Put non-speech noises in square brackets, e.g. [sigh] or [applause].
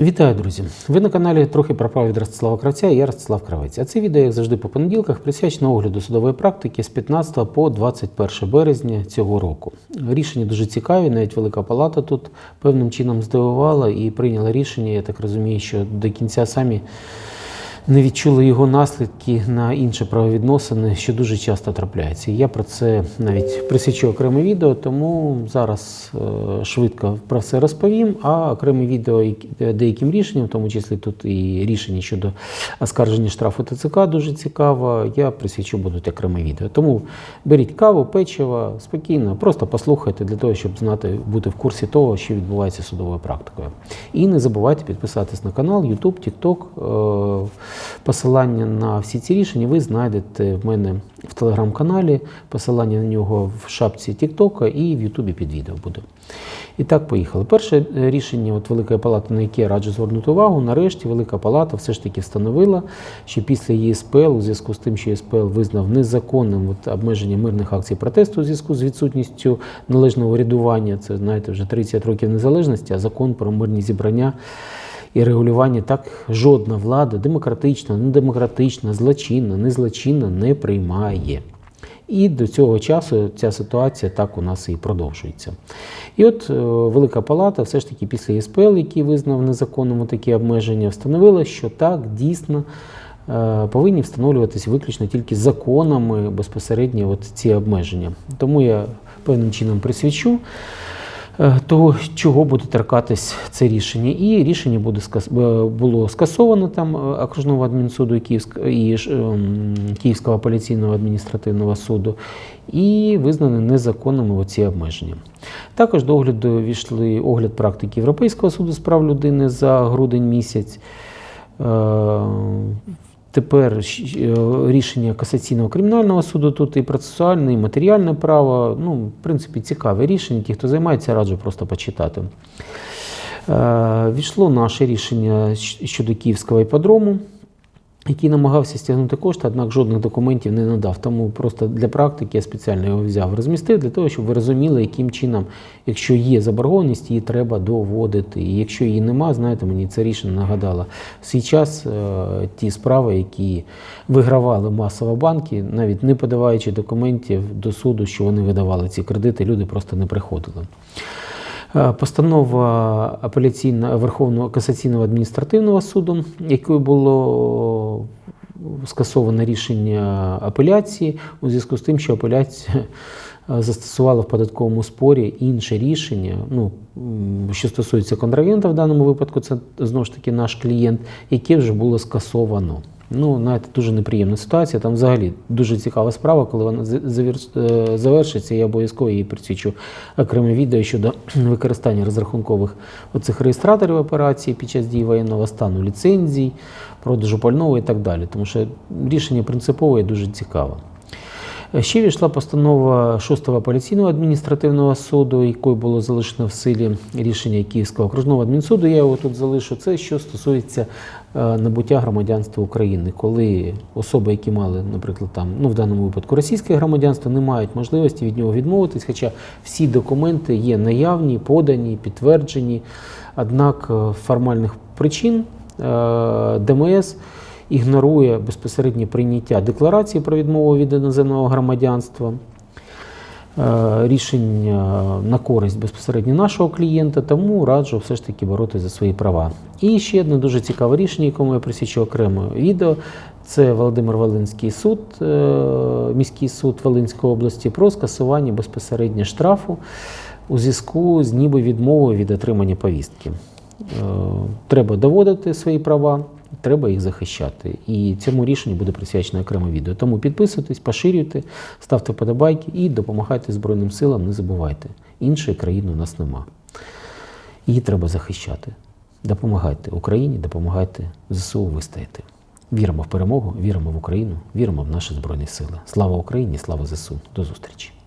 Вітаю, друзі! Ви на каналі трохи про право від Ростислава Кравця я Ростислав Кравець. А це відео, як завжди, по понеділках присвячено огляду судової практики з 15 по 21 березня цього року. Рішення дуже цікаві, навіть Велика Палата тут певним чином здивувала і прийняла рішення. Я так розумію, що до кінця самі не відчули його наслідки на інші правовідносини, що дуже часто трапляється. Я про це навіть присвячу окреме відео, тому зараз е, швидко про все розповім. А окреме відео які- деяким рішенням, в тому числі тут і рішення щодо оскарження штрафу ТЦК дуже цікаво. Я присвячу будуть окреме відео. Тому беріть каву, печиво, спокійно, просто послухайте для того, щоб знати, бути в курсі того, що відбувається судовою практикою. І не забувайте підписатись на канал, YouTube, TikTok. Посилання на всі ці рішення ви знайдете в мене в телеграм-каналі, посилання на нього в шапці TikTok і в Ютубі під відео буде. І так, поїхали. Перше е, рішення от Великої Палати, на яке я раджу звернути увагу, нарешті Велика Палата все ж таки встановила, що після ЄСПЛ, у зв'язку з тим, що ЄСПЛ визнав незаконним от, обмеження мирних акцій протесту у зв'язку з відсутністю належного урядування, це знаєте, вже 30 років незалежності, а закон про мирні зібрання і регулювання так жодна влада, демократична, недемократична, злочинна, незлочинна не приймає. І до цього часу ця ситуація так у нас і продовжується. І от е, Велика Палата, все ж таки після ЄСПЛ, який визнав незаконними такі обмеження, встановила, що так дійсно е, повинні встановлюватися виключно тільки законами безпосередньо от ці обмеження. Тому я певним чином присвячу того, чого буде торкатись це рішення. І рішення буде е, було скасовано там е, окружного адмінсуду і, ем, Київського апеляційного адміністративного суду і визнані незаконними оці обмеження. Також до огляду війшли огляд практики Європейського суду з прав людини за грудень місяць. Тепер е, рішення касаційного кримінального суду тут і процесуальне, і матеріальне право. Ну, в принципі, цікаве рішення. Ті, хто займається, раджу просто почитати. Е, Війшло наше рішення щодо Київського іпподрому, який намагався стягнути кошти, однак жодних документів не надав. Тому просто для практики я спеціально його взяв, розмістив для того, щоб ви розуміли, яким чином, якщо є заборгованість, її треба доводити. І якщо її нема, знаєте, мені це рішення нагадало. В свій час е, ті справи, які вигравали масово банки, навіть не подаваючи документів до суду, що вони видавали ці кредити, люди просто не приходили. Е, Постанова апеляційного Верховного касаційного адміністративного суду, якою було скасоване рішення апеляції у зв'язку з тим, що апеляція е, застосувала в податковому спорі інше рішення, ну, що стосується контрагента в даному випадку, це знову ж таки наш клієнт, яке вже було скасовано. Ну, знаєте, дуже неприємна ситуація. Там взагалі дуже цікава справа, коли вона е, завершиться, я обов'язково її присвічу окреме відео щодо [clears throat] використання розрахункових оцих реєстраторів операції під час дії воєнного стану, ліцензій, продажу пального і так далі. Тому що рішення принципове і дуже цікаве. Ще війшла постанова 6-го апеляційного адміністративного суду, якою було залишено в силі рішення Київського окружного адмінсуду. Я його тут залишу. Це що стосується е, набуття громадянства України, коли особи, які мали, наприклад, там, ну в даному випадку російське громадянство, не мають можливості від нього відмовитись, хоча всі документи є наявні, подані, підтверджені. Однак е, формальних причин е, ДМС ігнорує безпосереднє прийняття декларації про відмову від іноземного громадянства, е, рішення на користь безпосередньо нашого клієнта, тому раджу все ж таки боротися за свої права. І ще одне дуже цікаве рішення, якому я присвячу окремо відео. Це Володимир Волинський суд, е, міський суд Волинської області про скасування безпосередньо штрафу у зв'язку з ніби відмовою від отримання повістки. Е, Треба доводити свої права, треба їх захищати. І цьому рішенню буде присвячено окреме відео. Тому підписуйтесь, поширюйте, ставте вподобайки і допомагайте Збройним силам. Не забувайте, іншої країни у нас нема. Її треба захищати. Допомагайте Україні, допомагайте ЗСУ вистояти. Віримо в перемогу, віримо в Україну, віримо в наші Збройні Сили. Слава Україні, слава ЗСУ. До зустрічі!